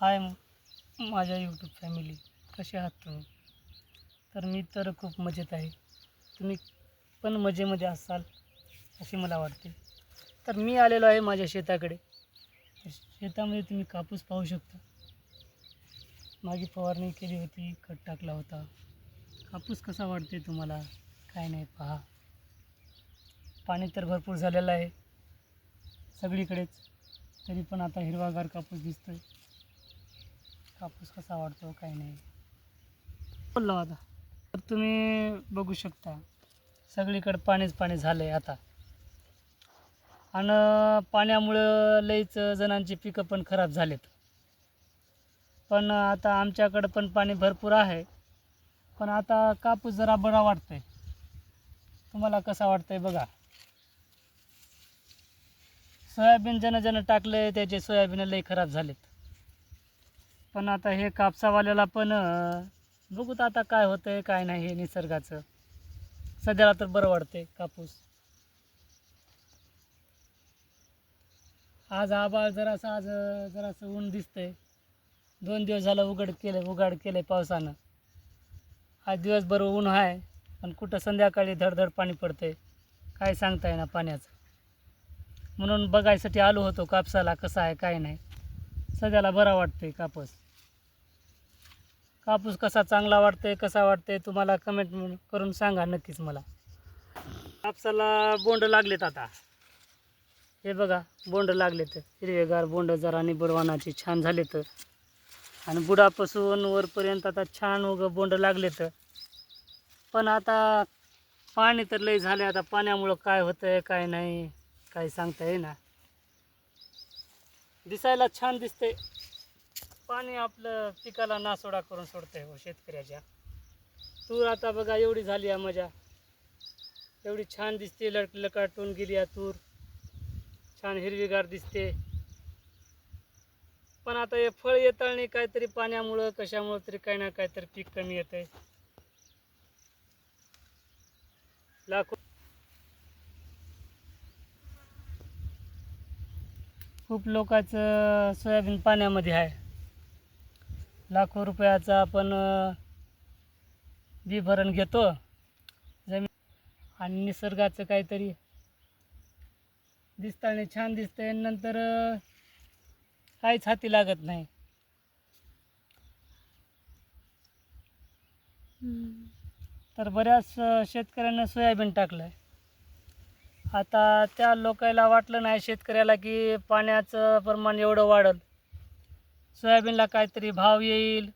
हाय माझ्या YouTube family कसे आहात तुम्ही? तर मी तर खूप मजेत आहे. तुम्ही पण मजेमध्ये असाल असे मला वाटते. तर मी आलेलो आहे माझ्या शेताकडे. शेतामध्ये तुम्ही कापूस पाहू शकता. मागे फवारणी केली होती खत टाकला होता. कापूस कसा वाटते तुम्हाला? काय नाही पहा. पाणी तर भरपूर झालेलं आहे. सगळीकडेच. तरी पण आता हिरवागार कापूस दिसतोय. कापूस कसा वाढतो काय नाही. बोललो आता. तर तुम्ही बघू शकता सगळीकडे पाणीच पाणी झालं आहे आता. आणि पाण्यामुळं लईच जणांची पिकं पण खराब झालेत. पण आता आमच्याकडं पण पाणी भरपूर आहे. पण आता कापूस जरा बरा वाटतोय तुम्हाला कसा वाटतंय बघा. सोयाबीन ज्यानं ज्यानं टाकलं त्याचे सोयाबीन लई खराब झालेत. पण आता हे कापसावाल्याला पण बघू बघूत आता काय होतं आहे काय नाही हे निसर्गाचं. सध्याला तर बरं वाटते कापूस. आज आबाळ जरासं आज जरासं ऊन दिसतंय. दोन दिवस झालं उघड केलं उघाड केलं पावसानं. आज दिवसभर ऊन आहे पण कुठं संध्याकाळी धडधड पाणी पडतंय. काय सांगता येईना पाण्याचं. म्हणून बघायसाठी आलो होतो कापसाला कसं आहे काय नाही. सध्याला बरा वाटतोय कापूस. कापूस कसा चांगला वाटतोय कसा वाटतोय तुम्हाला कमेंट करून सांगा नक्कीच मला. कापसाला बोंड लागलेत आता. हे बघा बोंड लागलेत. हिरवेगार बोंड जरा निबडवानाचे छान झालेत. आणि बुडापासून वरपर्यंत आता छान उग बोंड लागलेत. पण आता पाणी तर लई झाले आता पाण्यामुळं काय होतंय काय नाही काही सांगता येईना. दिसायला छान दिसते पाणी आपलं पिकाला नासोडा करून सोडतंय हो शेतकऱ्याच्या. तूर आता बघा एवढी झाली आहे मजा. एवढी छान दिसते लट लकाटून गेली आहे तूर. छान हिरवीगार दिसते. पण आता हे फळ येताळणी काहीतरी पाण्यामुळं कशामुळं तरी काही ना काहीतरी पीक कमी येतंय. लाखो खूप लोकांचं सोयाबीन पाण्यामध्ये आहे. लाखो रुपयाचं आपण अं, बी भरण घेतो. जमीन आणि निसर्गाचं काहीतरी दिसताना छान दिसतंय. नंतर काहीच हाती लागत नाही. तर बऱ्याच शेतकऱ्यांना सोयाबीन टाकलं आहे आता त्या लोकायला वाटलं नाही शेतकऱ्याला की पाण्याचं प्रमाण एवढं वाढल. सोयाबीनला काहीतरी भाव येईल.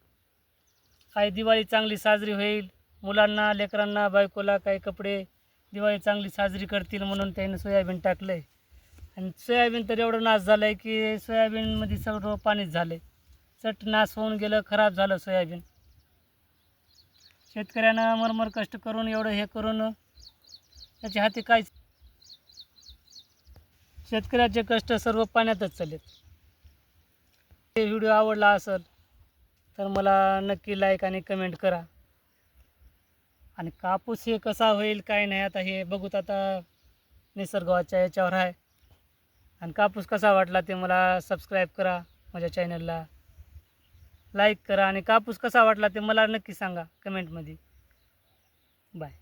काही दिवाळी चांगली साजरी होईल. मुलांना लेकरांना बायकोला काही कपडे दिवाळी चांगली साजरी करतील म्हणून त्यानं सोयाबीन टाकलं आहे आणि सोयाबीन तर एवढं नाश झालं आहे की सोयाबीनमध्ये सगळं पाणीच झालं आहे चट नाश होऊन गेलं खराब झालं सोयाबीन. शेतकऱ्यानं मरमर कष्ट करून एवढं हे करून त्याच्या हाती काहीच शेतकऱ्याचे कष्ट सर्व पाण्यातच चाललेत. हे व्हिडिओ आवडला असेल तर मला नक्की लाईक आणि कमेंट करा. आणि कापूस हे कसा होईल काय नाही आता हे बघूत आता निसर्गाच्या याच्यावर आहे. आणि कापूस कसा वाटला ते मला सबस्क्राईब करा माझ्या चॅनलला लाईक करा आणि कापूस कसा वाटला ते मला नक्की सांगा कमेंटमध्ये बाय